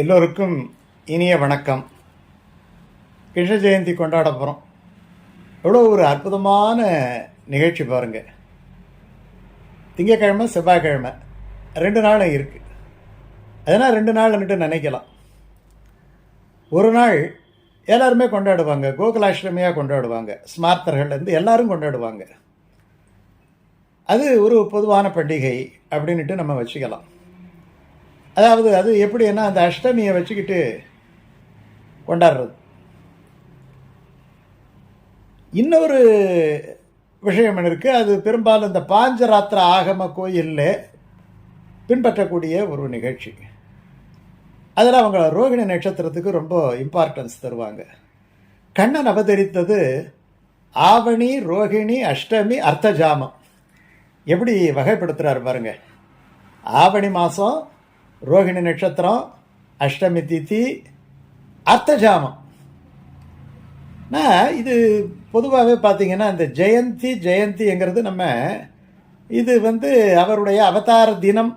எல்லோருக்கும் இனிய வணக்கம். கிருஷ்ண ஜெயந்தி கொண்டாட போகிறோம் எவ்வளோ ஒரு அற்புதமான நிகழ்ச்சி பாருங்க. திங்கக்கிழமை செவ்வாய்க்கிழமை ரெண்டு நாளும் இருக்குது அதனால் ரெண்டு நாள்னுட்டு நினைக்கலாம். ஒரு நாள் எல்லாருமே கொண்டாடுவாங்க கோகுலாஷ்டமியாக கொண்டாடுவாங்க ஸ்மார்த்தர்கள்லேருந்து எல்லாரும் கொண்டாடுவாங்க. அது ஒரு பொதுவான பண்டிகை அப்படின்ட்டு நம்ம வச்சுக்கலாம். அதாவது அது எப்படின்னா அந்த அஷ்டமியை வச்சுக்கிட்டு கொண்டாடுறது. இன்னொரு விஷயம் இருக்குது அது பெரும்பாலும் இந்த பாஞ்சராத்திர ஆகம கோயிலில் பின்பற்றக்கூடிய ஒரு நிகழ்ச்சி. அதில் அவங்க ரோகிணி நட்சத்திரத்துக்கு ரொம்ப இம்பார்ட்டன்ஸ் தருவாங்க. கண்ணன் அவதரித்தது ஆவணி ரோகிணி அஷ்டமி அர்த்தஜாமம். எப்படி வகைப்படுத்துகிறாரு பாருங்க. ஆவணி மாதம் ரோகிணி நட்சத்திரம் அஷ்டமி திதி அர்த்தஜாமம். நான் இது பொதுவாகவே பார்த்தீங்கன்னா இந்த ஜெயந்தி ஜெயந்திங்கிறது நம்ம இது வந்து அவருடைய அவதார தினம்.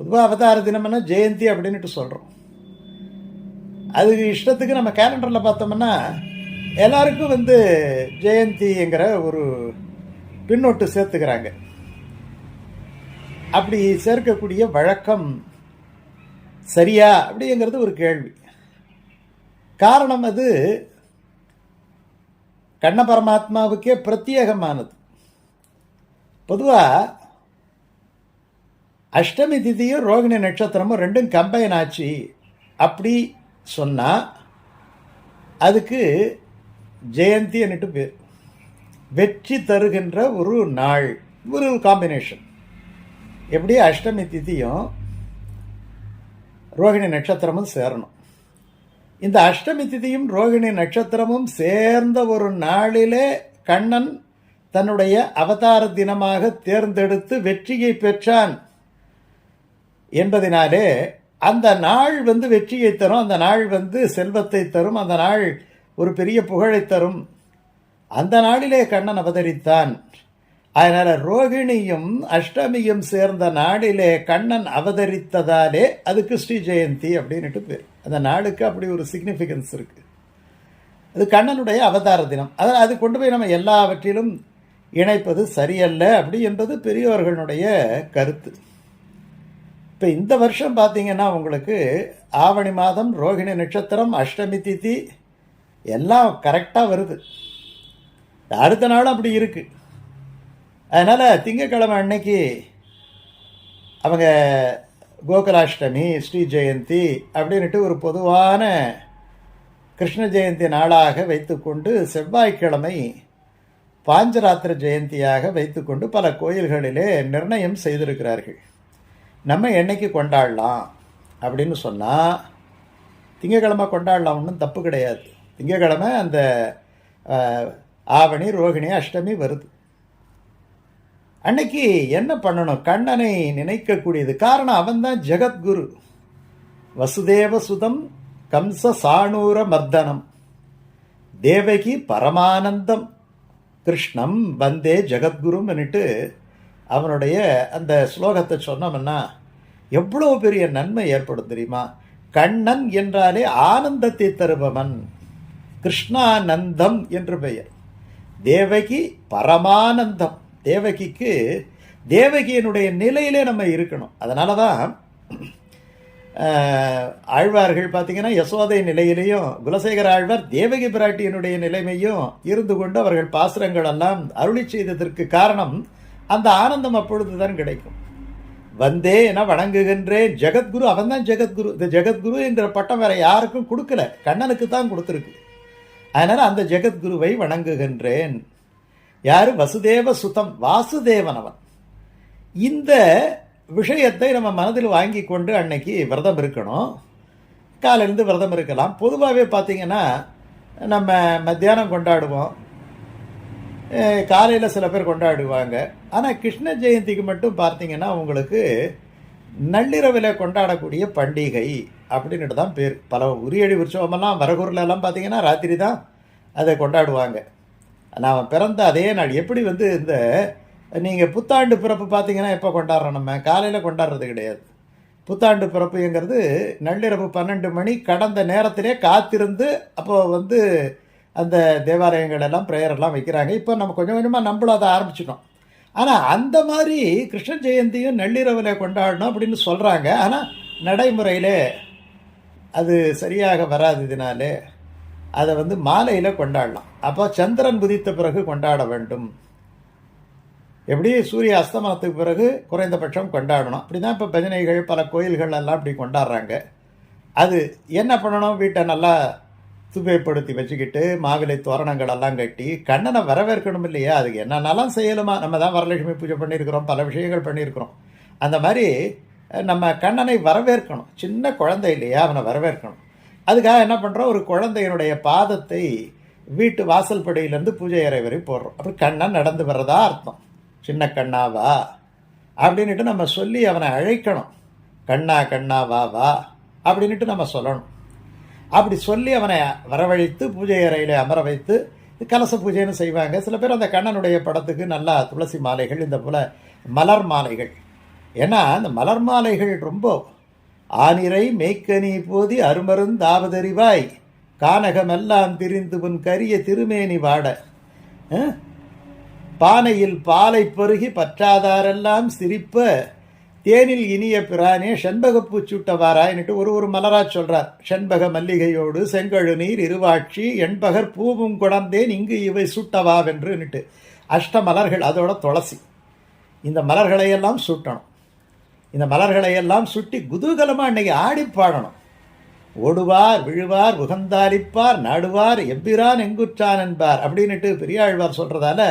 பொதுவாக அவதார தினம்னா ஜெயந்தி அப்படின்ட்டு சொல்கிறோம் அது இஷ்டத்துக்கு நம்ம கேலண்டரில் பார்த்தோம்னா எல்லாருக்கும் வந்து ஜெயந்திங்கிற ஒரு பின்னோட்டு சேர்த்துக்கிறாங்க. அப்படி சேர்க்கக்கூடிய வழக்கம் சரியா அப்படிங்கிறது ஒரு கேள்வி. காரணம் அது கண்ண பரமாத்மாவுக்கே பிரத்யேகமானது. பொதுவாக அஷ்டமி திதியும் ரோகிணி நட்சத்திரமும் ரெண்டும் கம்பைன் ஆச்சு அப்படி சொன்னால் அதுக்கு ஜெயந்தின்னுட்டு பேர். வெற்றி தருகின்ற ஒரு நாள் ஒரு காம்பினேஷன் எப்படி அஷ்டமி திதியும் ரோகிணி நட்சத்திரமும் சேரணும். இந்த அஷ்டமி திதியும் ரோகிணி நட்சத்திரமும் சேர்ந்த ஒரு நாளிலே கண்ணன் தன்னுடைய அவதார தினமாக தேர்ந்தெடுத்து வெற்றியை பெற்றான் என்பதினாலே அந்த நாள் வந்து வெற்றியை தரும் அந்த நாள் வந்து செல்வத்தை தரும் அந்த நாள் ஒரு பெரிய புகழை தரும். அந்த நாளிலே கண்ணன் அவதரித்தான். அதனால் ரோகிணியும் அஷ்டமியும் சேர்ந்த நாளிலே கண்ணன் அவதரித்ததாலே அதுக்கு ஸ்ரீ ஜெயந்தி அப்படின்ட்டு பேர். அந்த நாடுக்கு அப்படி ஒரு சிக்னிஃபிகன்ஸ் இருக்குது அது கண்ணனுடைய அவதார தினம். அதில் அது கொண்டு போய் நம்ம எல்லாவற்றிலும் இணைப்பது சரியல்ல அப்படி என்பது பெரியவர்களுடைய கருத்து. இப்போ இந்த வருஷம் பார்த்திங்கன்னா உங்களுக்கு ஆவணி மாதம் ரோகிணி நட்சத்திரம் அஷ்டமி திதி எல்லாம் கரெக்டாக வருது. அடுத்த நாளும் அப்படி இருக்குது அதனால் திங்கக்கிழமை அன்னைக்கு அவங்க கோகுலாஷ்டமி ஸ்ரீ ஜெயந்தி அப்படின்ட்டு ஒரு பொதுவான கிருஷ்ண ஜெயந்தி நாளாக வைத்துக்கொண்டு செவ்வாய்க்கிழமை பாஞ்சராத்திர ஜெயந்தியாக வைத்துக்கொண்டு பல கோயில்களிலே நிர்ணயம் செய்திருக்கிறார்கள். நம்ம என்னைக்கு கொண்டாடலாம் அப்படின்னு சொன்னால் திங்கக்கிழமை கொண்டாடலாம் ஒன்றும் தப்பு கிடையாது. திங்கக்கிழமை அந்த ஆவணி ரோகிணி அஷ்டமி வருது. அன்னைக்கு என்ன பண்ணணும்? கண்ணனை நினைக்கக்கூடியது. காரணம் அவன் தான் ஜெகத்குரு. வசுதேவ சுதம் கம்ச சாணூர மர்தனம். தேவகி பரமானந்தம். கிருஷ்ணம் வந்தே ஜெகத்குருன்னுட்டு அவனுடைய அந்த ஸ்லோகத்தை சொன்னோம்னா எவ்வளோ பெரிய நன்மை ஏற்படும் தெரியுமா? கண்ணன் என்றாலே ஆனந்தத்தை தருபவன். கிருஷ்ணானந்தம் என்று பெயர். தேவகி பரமானந்தம். தேவகிக்கு தேவகியினுடைய நிலையிலே நம்ம இருக்கணும். அதனால தான் ஆழ்வார்கள் பார்த்தீங்கன்னா யசோதை நிலையிலையும் குலசேகர ஆழ்வார் தேவகி பிராட்டியினுடைய நிலைமையும் இருந்து கொண்டு அவர்கள் பாசுரங்கள் எல்லாம் அருளி செய்ததற்கு காரணம் அந்த ஆனந்தம் அப்பொழுதுதான் கிடைக்கும். வந்தே என வணங்குகின்றேன். ஜெகத்குரு அவன் தான் ஜெகத்குரு. இந்த ஜெகத்குரு என்ற பட்டம் வேற யாருக்கும் கொடுக்கல. கண்ணனுக்கு தான் கொடுத்துருக்கு. அதனால் அந்த ஜெகத்குருவை வணங்குகின்றேன். யார்? வசுதேவ சுதம் வாசுதேவன் அவன் இந்த விஷயத்தை நம்ம மனதில் வாங்கி கொண்டு அன்னைக்கு விரதம் இருக்கணும். காலையிலேருந்து விரதம் இருக்கலாம். பொதுவாகவே பார்த்தீங்கன்னா நம்ம மத்தியானம் கொண்டாடுவோம். காலையில் சில பேர் கொண்டாடுவாங்க. ஆனால் கிருஷ்ண ஜெயந்திக்கு மட்டும் பார்த்தீங்கன்னா உங்களுக்கு நள்ளிரவில் கொண்டாடக்கூடிய பண்டிகை அப்படின்ட்டு தான் பேர். பல உரியடி உற்சவமெல்லாம் வரகூரில் எல்லாம் பார்த்தீங்கன்னா ராத்திரி தான் அதை கொண்டாடுவாங்க. நான் பிறந்த அதே நாள். எப்படி வந்து இந்த நீங்கள் புத்தாண்டு பிறப்பு பார்த்தீங்கன்னா எப்போ கொண்டாடுறோம் நம்ம? காலையில் கொண்டாடுறது கிடையாது. புத்தாண்டு பிறப்புங்கிறது நள்ளிரவு பன்னெண்டு மணி கடந்த நேரத்திலே காத்திருந்து அப்போ வந்து அந்த தேவாலயங்கள் எல்லாம் ப்ரேயர் எல்லாம் வைக்கிறாங்க. இப்போ நம்ம கொஞ்சம் கொஞ்சமாக நம்மளும் அதை ஆரம்பிச்சிட்டோம். ஆனால் அந்த மாதிரி கிருஷ்ண ஜெயந்தியும் நள்ளிரவில் கொண்டாடணும் அப்படின்னு சொல்கிறாங்க ஆனால் நடைமுறையிலே அது சரியாக வராததுனாலே அதை வந்து மாலையில் கொண்டாடலாம். அப்போ சந்திரன் குதித்த பிறகு கொண்டாட வேண்டும். எப்படி? சூரிய அஸ்தமனத்துக்கு பிறகு குறைந்தபட்சம் கொண்டாடணும். அப்படி தான் இப்போ பஜனைகள் பல கோயில்கள் எல்லாம் அப்படி கொண்டாடுறாங்க. அது என்ன பண்ணணும்? வீட்டை நல்லா சுபைப்படுத்தி வச்சுக்கிட்டு மாவிலை தோரணங்கள் எல்லாம் கட்டி கண்ணனை வரவேற்கணும் இல்லையா? அதுக்கு என்னென்னலாம் செய்யலுமா? நம்ம தான் வரலட்சுமி பூஜை பண்ணியிருக்கிறோம் பல விஷயங்கள் பண்ணியிருக்கிறோம். அந்த மாதிரி நம்ம கண்ணனை வரவேற்கணும். சின்ன குழந்தை இல்லையா? அவனை வரவேற்கணும். அதுக்காக என்ன பண்ணுறோம் ஒரு குழந்தையினுடைய பாதத்தை வீட்டு வாசல் படியிலேருந்து பூஜை அறை வரை போடுறோம். அப்படி கண்ணன் நடந்து வர்றதா அர்த்தம். சின்ன கண்ணாவா அப்படின்ட்டு நம்ம சொல்லி அவனை அழைக்கணும். கண்ணா கண்ணா வா வா அப்படின்ட்டு நம்ம சொல்லணும். அப்படி சொல்லி அவனை வரவழைத்து பூஜை அறையில் அமர வைத்து கலச பூஜைன்னு செய்வாங்க. சில பேர் அந்த கண்ணனுடைய படத்துக்கு நல்லா துளசி மாலைகள் இந்த போல் மலர் மாலைகள். ஏன்னா அந்த மலர் மாலைகள் ரொம்ப ஆனிரை மேய்க்கனி போதி அருமருந்தாவதறிவாய் கானகமெல்லாம் திரிந்து உன் கரிய திருமேனி வாட. பானையில் பாலை பருகி பற்றாதாரெல்லாம் சிரிப்ப. தேனில் இனிய பிரானே செண்பகப்பூ சூட்டவாராயின்ட்டு ஒரு ஒரு மலரா சொல்கிறார் செண்பக மல்லிகையோடு செங்கழு நீர் இருவாட்சி எண்பகர் பூவும் குடந்தேன் இங்கு இவை சுட்டவாவென்றுன்னுட்டு அஷ்ட மலர்கள் அதோட துளசி. இந்த மலர்களையெல்லாம் சுட்டணும். இந்த மலர்களை எல்லாம் சுட்டி குதூகலமாக அன்னைக்கு ஆடி பாடணும். ஓடுவார் விழுவார் உகந்தாலிப்பார் நாடுவார் எம்பிரான் எங்குற்றான் என்பார் அப்படின்னுட்டு பெரியாழ்வார் சொல்கிறதால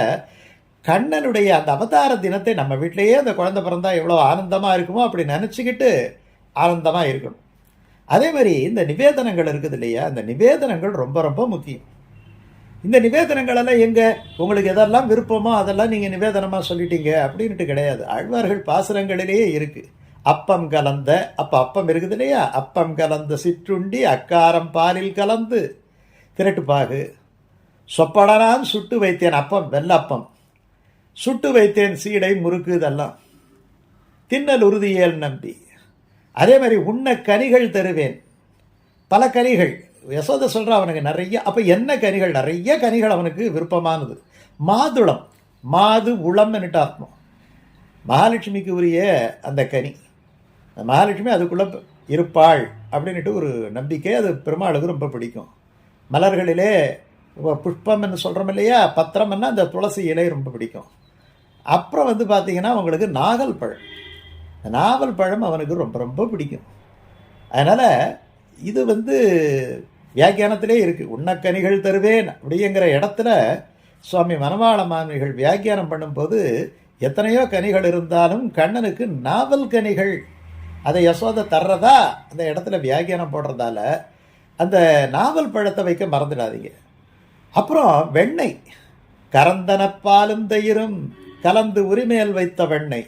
கண்ணனுடைய அந்த அவதார தினத்தை நம்ம வீட்டிலேயே அந்த குழந்தை பிறந்தா எவ்வளோ ஆனந்தமாக இருக்குமோ அப்படி நினச்சிக்கிட்டு ஆனந்தமாக இருக்கணும். அதே மாதிரி இந்த நிவேதனங்கள் இருக்குது இல்லையா? அந்த நிவேதனங்கள் ரொம்ப ரொம்ப முக்கியம். இந்த நிவேதனங்கள் எல்லாம் உங்களுக்கு எதெல்லாம் விருப்பமோ அதெல்லாம் நீங்கள் நிவேதனமாக சொல்லிட்டீங்க. அப்படின்ட்டு கிடையாது. ஆழ்வார்கள் பாசுரங்களிலேயே இருக்குது அப்பம் கலந்த அப்போ அப்பம் இருக்குது இல்லையா? அப்பம் கலந்த சிற்றுண்டி அக்காரம் பாலில் கலந்து. திரட்டுப்பாகு சொப்படனான் சுட்டு வைத்தேன் அப்பம் வெள்ளப்பம். சுட்டு வைத்தேன் சீடை முறுக்கு இதெல்லாம். தின்னல் உறுதியேல் நம்பி. அதே மாதிரி உண்ண கனிகள் தருவேன். பல கனிகள். யசோத சொல்கிற அவனுக்கு நிறைய அப்போ என்ன கனிகள்? நிறைய கனிகள் அவனுக்கு விருப்பமானது. மாதுளம். மாது உளம்னுட்டு அர்த்தம். மகாலட்சுமிக்கு உரிய அந்த கனி. அந்த மகாலட்சுமி அதுக்குள்ளே இருப்பாள் அப்படின்ட்டு ஒரு நம்பிக்கை அது பெருமாளுக்கு ரொம்ப பிடிக்கும். மலர்களிலே புஷ்பம் புஷ்பம்னு சொல்கிறோம் இல்லையா? பத்திரம்னா அந்த துளசி இலை ரொம்ப பிடிக்கும். அப்புறம் வந்து பார்த்தீங்கன்னா உங்களுக்கு நாகல் பழம். நாவல் பழம் அவனுக்கு ரொம்ப ரொம்ப பிடிக்கும். அதனால் இது வந்து வியாக்கியானத்திலே இருக்குது உண்ணக்கனிகள் தருவேன் அப்படிங்கிற இடத்துல சுவாமி மனவாள மாமிகள் வியாக்கியானம் பண்ணும்போது எத்தனையோ கனிகள் இருந்தாலும் கண்ணனுக்கு நாவல் கனிகள் அதை யசோதை தர்றதா? அந்த இடத்துல வியாக்கியானம் போடுறதால அந்த நாவல் பழத்தை வைக்க மறந்துடாதீங்க. அப்புறம் வெண்ணெய். கரந்தனப்பாலும் தயிரும் கலந்து உரிமையல் வைத்த வெண்ணெய்.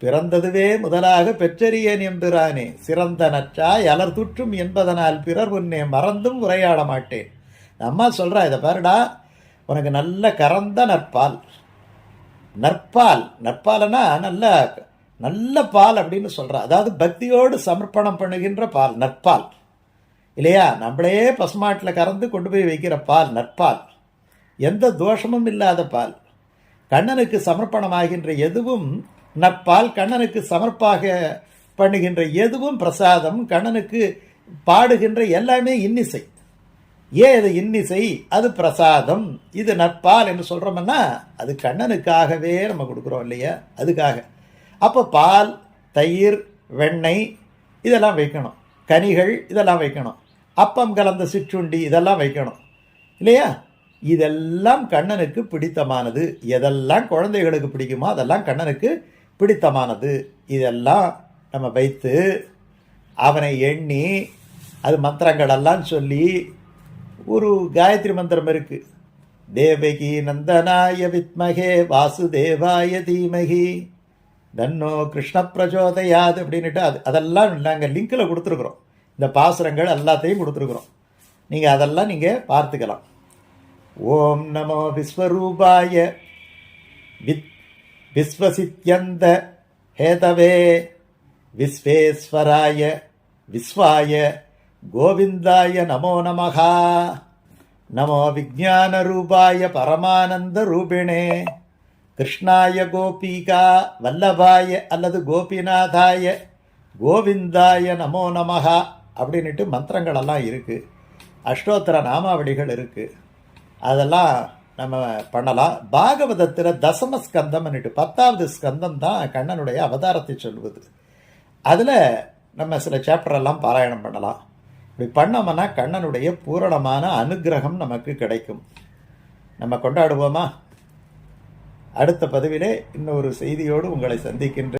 பிறந்ததுவே முதலாக பெற்றறியேன் எம்பிரானே சிறந்த நற்றாய் அலர்துற்றும் என்பதனால் பிறர் உன்னே மறந்தும் உரையாட மாட்டேன். அம்மா சொல்கிறா இதை பாருடா உனக்கு நல்ல கறந்த நற்பால். நற்பால் நற்பாலனா நல்ல நல்ல பால் அப்படின்னு சொல்கிறா அதாவது பக்தியோடு சமர்ப்பணம் பண்ணுகின்ற பால் நற்பால். இல்லையா? நம்மளே பசுமாட்டில் கறந்து கொண்டு போய் வைக்கிற பால் நற்பால். எந்த தோஷமும் இல்லாத பால். கண்ணனுக்கு சமர்ப்பணமாகின்ற எதுவும் நற்பால் கண்ணனுக்கு சமர்ப்பாக பண்ணுகின்ற எதுவும் பிரசாதம் கண்ணனுக்கு பாடுகின்ற எல்லாமே இன்னிசை. ஏன் இது இன்னிசை? அது பிரசாதம். இது நட்பால் என்று சொல்கிறோம்னா அது கண்ணனுக்காகவே நம்ம கொடுக்குறோம் இல்லையா? அதுக்காக. அப்போ பால் தயிர் வெண்ணெய் இதெல்லாம் வைக்கணும். கனிகள் இதெல்லாம் வைக்கணும். அப்பம் கலந்த சிற்றுண்டி இதெல்லாம் வைக்கணும். இல்லையா? இதெல்லாம் கண்ணனுக்கு பிடித்தமானது. எதெல்லாம் குழந்தைகளுக்கு பிடிக்குமோ அதெல்லாம் கண்ணனுக்கு பிடித்தமானது. இதெல்லாம் நம்ம வைத்து அவனை எண்ணி அது மந்திரங்களெல்லாம் சொல்லி ஒரு காயத்ரி மந்திரம் இருக்குது தேவகி நந்தனாய வித்மகே வாசுதேவாய தீமகி. தன்னோ கிருஷ்ண பிரச்சோதயாது அப்படின்ட்டு அது அதெல்லாம் நாங்கள் லிங்கில் கொடுத்துருக்குறோம். இந்த பாசுரங்கள் எல்லாத்தையும் கொடுத்துருக்குறோம். நீங்கள் அதெல்லாம் நீங்கள் பார்த்துக்கலாம். ஓம் நமோ விஸ்வரூபாய வித் விஸ்வசித்யந்த ஹேதவே விஸ்வேஸ்வராய விஸ்வாய கோவிந்தாய நமோ நமகா நமோ விஜானரூபாய பரமானந்த ரூபிணே கிருஷ்ணாய கோபிகா வல்லபாய அல்லது கோபிநாதாய கோவிந்தாய நமோ நமகா அப்படின்ட்டு மந்திரங்களெல்லாம் இருக்குது அஷ்டோத்திர நாமாவளிகள் இருக்குது அதெல்லாம் நம்ம பண்ணலாம். பாகவதத்தில் தசம ஸ்கந்தம்னுட்டு பத்தாவது ஸ்கந்தம் தான் கண்ணனுடைய அவதாரத்தை சொல்வது அதில் நம்ம சில சாப்டர் எல்லாம் பாராயணம் பண்ணலாம். இப்படி பண்ணோம்னா கண்ணனுடைய பூரணமான அனுகிரகம் நமக்கு கிடைக்கும். நம்ம கொண்டாடுவோமா? அடுத்த பதிவிலே இன்னொரு செய்தியோடு உங்களை சந்திக்கின்ற